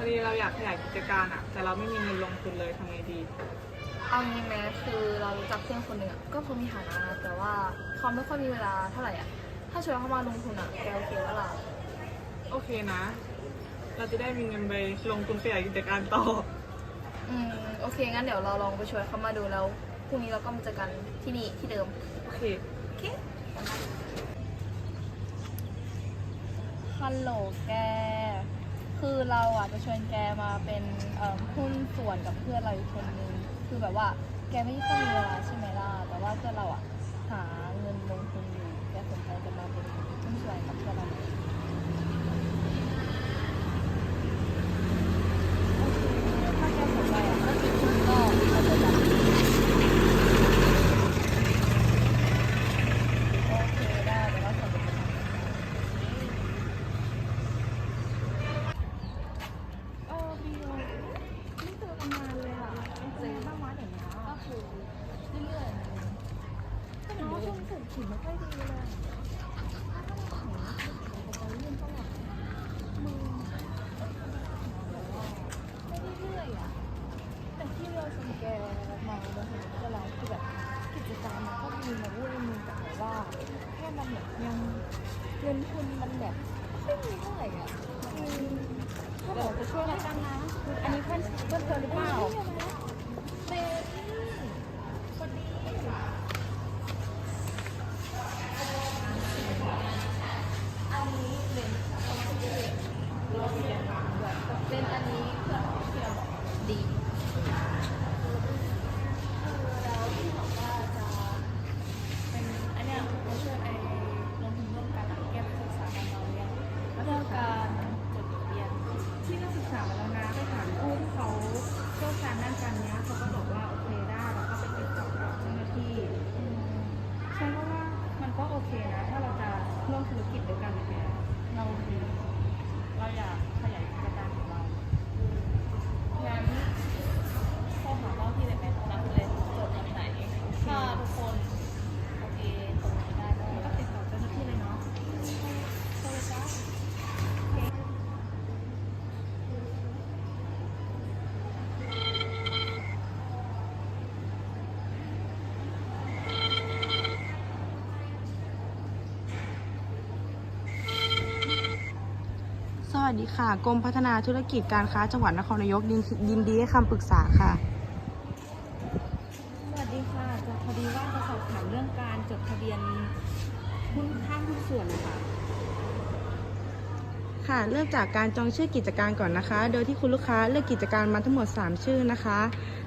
อดีเราอยากขยายกิจการอะแต่เราไม่มีเงินลงทุนเลยทำไงดี เอางี้แม้คือเรารู้จักเพื่อนคนหนึ่งอะก็เขามีฐานะนะแต่ว่าเขาไม่ค่อยมีเวลาเท่าไหร่อะถ้าชวนเขามาลงทุนอะแกโอเคว่าล่ะโอเคนะ เราจะได้มีเงินไปลงทุนขยายกิจการต่อ อืมโอเคงั้นเดี๋ยวเราลองไปชวนเขามาดูแล้วพรุ่งนี้เราก็มาเจอกันที่นี่ที่เดิมโอเค โอเคฮัลโหลแกคือ เราอะจะชวนแกมาเป็นเอ่อหุ้นส่วนกับเพื่อนเราอีกคนนึงคือแบบว่าแกไม่ค่อยมีเวลาใช่ไหมล่ะแต่ว่าเพื่อนเราอะหาเงินลงทุนอยู่แกสนใจจะมาเป็นหุ้นส่วนกับเพื่อนเราไหมโอเคถ้าแกสนใจอะก็คือก็มาเจอกัน โอเคได้เดี๋ยวเราส่งไปทำเออบิวไม่เจอกันนานเลยอะเป็นเจ๊บ้างวะเดี๋ยวนี้ก็คือเรื่อยๆนะแต่น้อง ช่วงเศรษฐกิจไม่ค่อยดีเลยอะมึงไม่ได้เรื่อยอะแต่ที่เราชวนแกมาบนถนนก็แล้วคือแบบกิจการมันก็มีนะเว้ยมึงแต่ว่าแค่มันแบบยังเงินทุนมันแบบไม่มีเท่าไหร่อะอืมถ้าบอกจะช่วยกันนะอันนี้เพื่อนเพื่อนเธอหรือเปล่าเป็นคนดีอันนี้เป็นเป็นอันนี้เพื่อนของเพื่อนบอกดี แล้วที่บอกว่าจะเป็นอันเนี้ยมาช่วยไอ้ลงทุนร่วมกันอะแก้ไปศึกษากันเราเรียนเรื่องการจดทะเบียน ที่นักศึกษามาแล้วนะไปถามผู้ที่เขาเชี่ยวชาญด้านการเนี้ยเขาก็บอกว่าโอเคได้แล้วก็ไปติดต่อกับเจ้าหน้าที่ฉันก็ว่ามันก็โอเคนะ ถ้าเราจะร่วมธุรกิจด้วยกันนะแก เราดี เราอยากขยายกิจการของเรา งั้นโทรหาพ่อพี่เลยไหมนัดเลยจดวันไหนถ้าทุกคนโอเคตรงนี้ได้ก็ แล้วก็ติดต่อเจ้าหน้าที่เลยเนาะ โทรเลยจ้า สวัส ดีค่ะ กรมพัฒนาธุรกิจการค้าจังหวัดนครนายกยินยินดีให้คำปรึกษาค่ะ สวัสดีค่ะจะพอดีว่าจะสอบถามเรื่องการจดทะเบียนหุ้นห้างหุ้นส่วนนะคะ ค่ะ เริ่มจากการจองชื่อกิจการก่อนนะคะ โดยที่คุณลูกค้าเลือกกิจการมาทั้งหมด 3 ชื่อนะคะ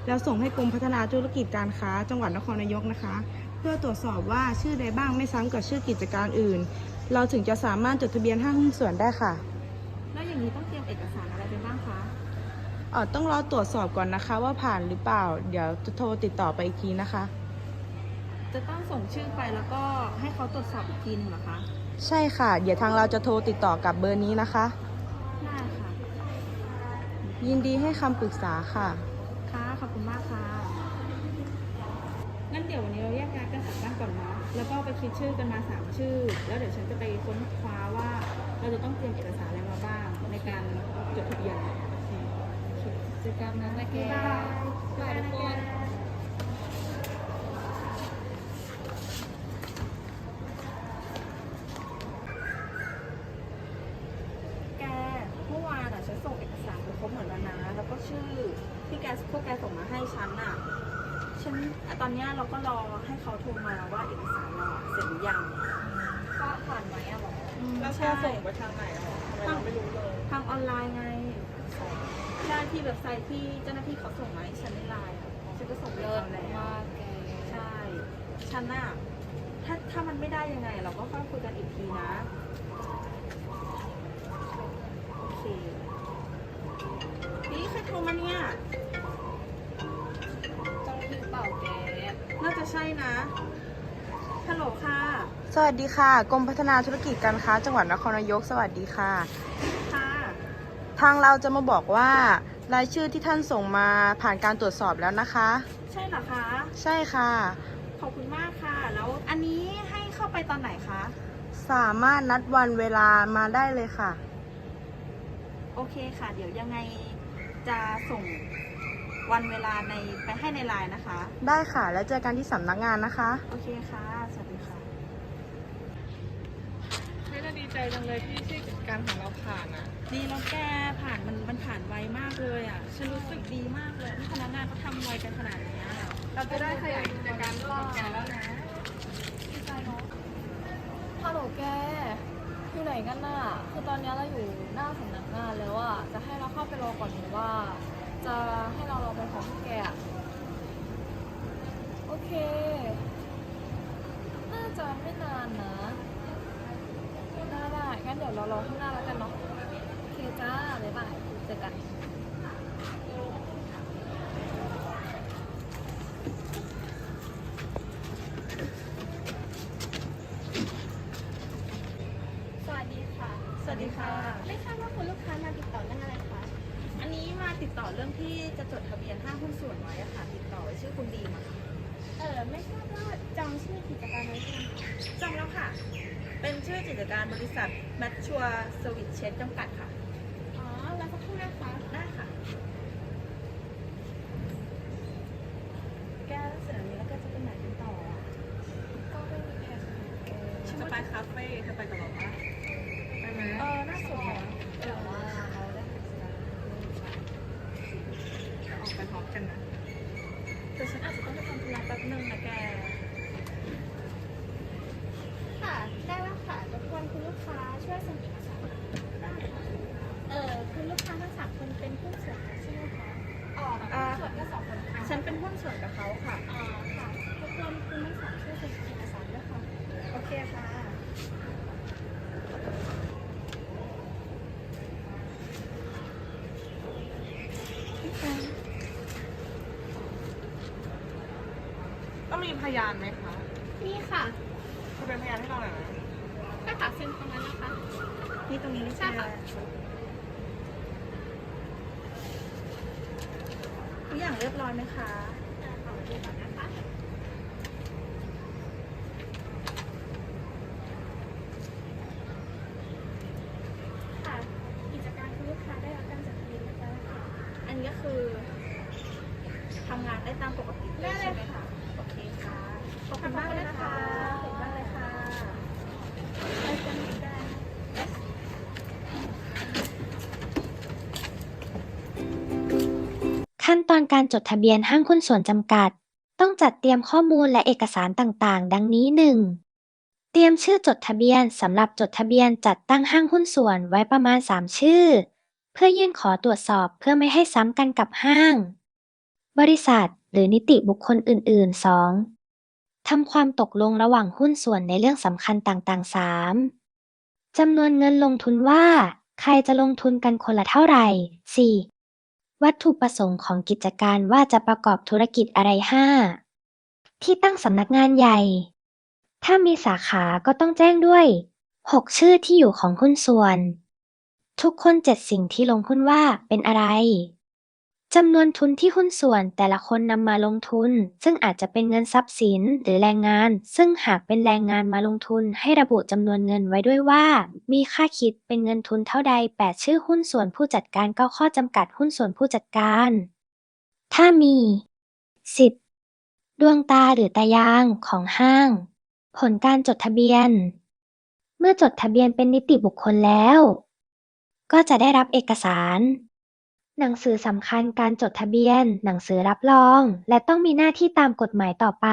แล้วส่งให้กรมพัฒนาธุรกิจการค้าจังหวัดนครนายกนะคะ เพื่อตรวจสอบว่าชื่อใดบ้างไม่ซ้ำกับชื่อกิจการอื่น เราถึงจะสามารถจดทะเบียนห้างหุ้นส่วนได้ค่ะ แล้วอย่างนี้ต้องเตรียมเอกสารอะไรไปบ้างคะเอ่อต้องรอตรวจสอบก่อนนะคะ ว่าผ่านหรือเปล่า เดี๋ยวจะโทรติดต่อไปอีกทีนะคะ จะต้องส่งชื่อไปแล้วก็ให้เขาตรวจสอบอีกทีหนึงเหรอคะใช่ค่ะ เดี๋ยวทางเราจะโทรติดต่อกับเบอร์นี้นะคะ ได้ค่ะยินดีให้คำปรึกษาค่ะ ค่ะขอบคุณมากค่ะ งั้นเดี๋ยววันนี้เราแยกย้ายกันกลับบ้านก่อนเนาะ แล้วก็ไปคิดชื่อกันมาสามชื่อ แล้วเดี๋ยวฉันจะไปค้นคว้าว่าเราจะต้องเตรียมเอกสารอะไรมาบ้างในการจดทะเบียนโอเคจอกันนะนะแกบ๊ายบายบายทุกคนแกเมื่อวานอะฉันส่งเอกสารไปครบหมดแล้วนะ แล้วก็ชื่อที่แกพวกแกส่งมาให้ฉันอะ ฉันอะตอนเนี้ยเราก็รอให้เขาโทรมาว่าเอกสารเราอะเสร็จหรือยังก็ผ่านไหมอะบอกแล้วแกส่งไปทางไหนหรอทำไมเราไม่รู้เลยทางออนไลน์ไงใช่ที่เว็บไซต์ที่เจ้าหน้าที่เขาส่งมาให้ฉันในไลน์อะฉันก็ส่งไปเลิศแล้ว มากแกใช่ ฉันน่ะถ้าถ้ามันไม่ได้ยังไง เราก็ค่อยคุยกันอีกทีนะ โอเค นี่ใครโทรมาเนี่ย ใช่นะ ฮัลโหลค่ะ สวัสดีค่ะ กรมพัฒนาธุรกิจการค้า จังหวัดนครนายก สวัสดีค่ะ ค่ะ ทางเราจะมาบอกว่ารายชื่อที่ท่านส่งมาผ่านการตรวจสอบแล้วนะคะ ใช่เหรอคะ ใช่ค่ะ ขอบคุณมากค่ะ แล้วอันนี้ให้เข้าไปตอนไหนคะ สามารถนัดวันเวลามาได้เลยค่ะอโอเคค่ะ เดี๋ยวยังไงจะส่ง วันเวลาในไปให้ในไลน์นะคะ ได้ค่ะ แล้วเจอกันที่สำนักงานนะคะ โอเคค่ะ สวัสดีค่ะเฮ้ยเราดีใจจังเลยที่ชื่อกิจการของเราผ่านอะดีแล้วแกผ่านมันมันผ่านไวมากเลยอะ ฉันรู้สึกดีมากเลยที่พนักงานเขาทำไวกันขนาดเนี้ยเราจะได้ขยายกิจการร่วมกับแกแล้วนะฮัลโหลแกอยู่ไหนกันน่ะ คือตอนนี้เราอยู่หน้าสำนักงานแล้วอะจะให้เราเข้าไปรอก่อนหรือว่า จะให้เรารอไปพร้อมแกอะโอเค น่าจะไม่นานนะได้ได้งั้นเดี๋ยวเรารอข้างหน้าแล้วกันเนาะ โอเคจ้า บ๊ายบาย เจอกัน สวัสดีค่ะ สวัสดีค่ะ ไม่ทราบว่าคุณลูกค้ามาติดต่อเรื่องอะไรคะ อันนี้มา ติดต่อเรื่องที่จะจดทะเบียนห้างหุ้นส่วนไว้อะค่ะ ติดต่อไว้ชื่อคุณดีมาค่ะเออไม่ทราบว่าจองชื่อกิจการไว้หรือยังคะจำแล้วค่ะ เป็นชื่อกิจการบริษัทแมทชัวเซอร์วิสเชนจำกัดค่ะ อ๋อแล้วสักครู่นะคะได้ค่ะ แกเสร็จอันนี้แล้วแกจะไปไหนกันต่ออะก็ไม่มีแผนแกจะไปคาเฟ่เธอไปกับเราปะไปไหมเออน่าสนใจแต่ว่าเราได้ศึกษา ออ กไปพร้อมกันนะแต่ฉันอาจจะต้องไปทำธุระแป๊บนึงนะแก ค่ะ ได้แล้วค่ะรบกวนคุณลูกค้าช่วยเซ็นเอกสารได้ค่ะเออคุณลูกค้าทั้งสามคนเป็นผู้นส่วนใช่ไหมคะอ๋ออ่า ส่วนก็สองคนค่ะฉันเป็นหุ้นส่วนกับเขาค่ะอ๋อค่ะรบกวนคุณทั้งสามช่วยเซ็นเอกสารด้วยค่ะ โอเคค่ะ ต้องมี พยานไหมคะนี่ค่ะเธอเป็นพยานให้เราหน่อยนะถ้าตัดเซ็นตรงนั้นนะคะ นี่ตรงนี้นี่ใช่ใช่ไหมค่ะ ทุกอย่างเรียบร้อยไหมคะอ่าขอดูก่อนนะคะค่ะ กิจการคุณลูกค้าได้รับการจดทะเบียนเรียบร้อยแล้วค่ะ อันนี้ก็คือทำงานได้ตามปกติเลยใช่ไหมคะ โอเคค่ะ ขอบคุณมากเลยนะคะ ขอบคุณมากเลยค่ะ ไปกันกัน ขั้นตอนการจดทะเบียนห้างหุ้นส่วนจำกัด ต้องจัดเตรียมข้อมูลและเอกสารต่างๆ ดังนี้ 1. เตรียมชื่อจดทะเบียนสำหรับจดทะเบียนจัดตั้งห้างหุ้นส่วนไว้ประมาณ 3 ชื่อ เพื่อยื่นขอตรวจสอบเพื่อไม่ให้ซ้ำกันกับห้าง บริษัท หรือนิติบุคคลอื่น ๆ 2. ทำความตกลงระหว่างหุ้นส่วนในเรื่องสำคัญต่างๆ 3. จำนวนเงินลงทุนว่า ใครจะลงทุนกันคนละเท่าไหร่ 4. วัตถุประสงค์ของกิจการว่าจะประกอบธุรกิจอะไร 5. ที่ตั้งสำนักงานใหญ่ ถ้ามีสาขาก็ต้องแจ้งด้วย 6 ชื่อที่อยู่ของหุ้นส่วน ทุกคนเจ็ดสิ่งที่ลงหุ้นว่าเป็นอะไร จำนวนทุนที่หุ้นส่วนแต่ละคนนำมาลงทุน ซึ่งอาจจะเป็นเงินทรัพย์สินหรือแรงงาน ซึ่งหากเป็นแรงงานมาลงทุนให้ระบุจำนวนเงินไว้ด้วยว่า มีค่าคิดเป็นเงินทุนเท่าใด 8 ชื่อหุ้นส่วนผู้จัดการ9ข้อจำกัดหุ้นส่วนผู้จัดการ ถ้ามี 10. ดวงตาหรือตายางของห้าง ผลการจดทะเบียน เมื่อจดทะเบียนเป็นนิติบุคคลแล้ว ก็จะได้รับเอกสาร หนังสือสำคัญการจดทะเบียน หนังสือรับรอง และต้องมีหน้าที่ตามกฎหมายต่อไป